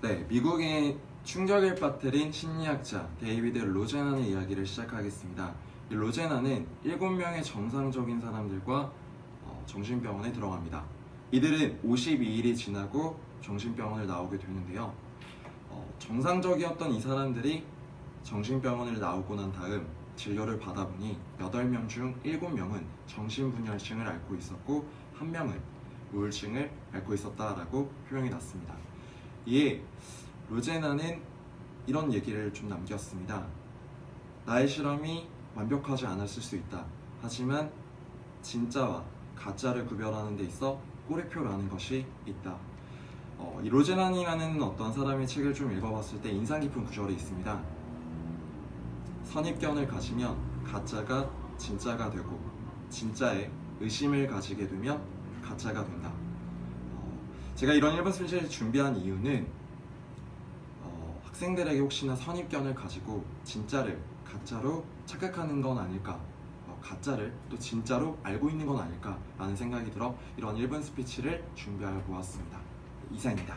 네, 미국인 충격을 빠뜨린 심리학자 데이비드 로제나의 이야기를 시작하겠습니다. 이 로제나는 7명의 정상적인 사람들과 어, 정신병원에 들어갑니다. 이들은 52일이 지나고 정신병원을 나오게 되는데요. 어, 정상적이었던 이 사람들이 정신병원을 나오고 난 다음 진료를 받아보니 8명 중 7명은 정신분열증을 앓고 있었고 1명은 우울증을 앓고 있었다라고 표명이 났습니다. 이에 로제나는 이런 얘기를 좀 남겼습니다. 나의 실험이 완벽하지 않았을 수 있다. 하지만 진짜와 가짜를 구별하는 데 있어 꼬리표라는 것이 있다. 어, 이 로제나니라는 어떤 사람의 책을 좀 읽어봤을 때 인상 깊은 구절이 있습니다. 선입견을 가지면 가짜가 진짜가 되고 진짜에 의심을 가지게 되면 가짜가 된다. 어, 제가 이런 1번 스피치를 준비한 이유는 어, 학생들에게 혹시나 선입견을 가지고 진짜를 가짜로 착각하는 건 아닐까 어, 가짜를 또 진짜로 알고 있는 건 아닐까 라는 생각이 들어 이런 1번 스피치를 준비해 보았습니다. 이상입니다.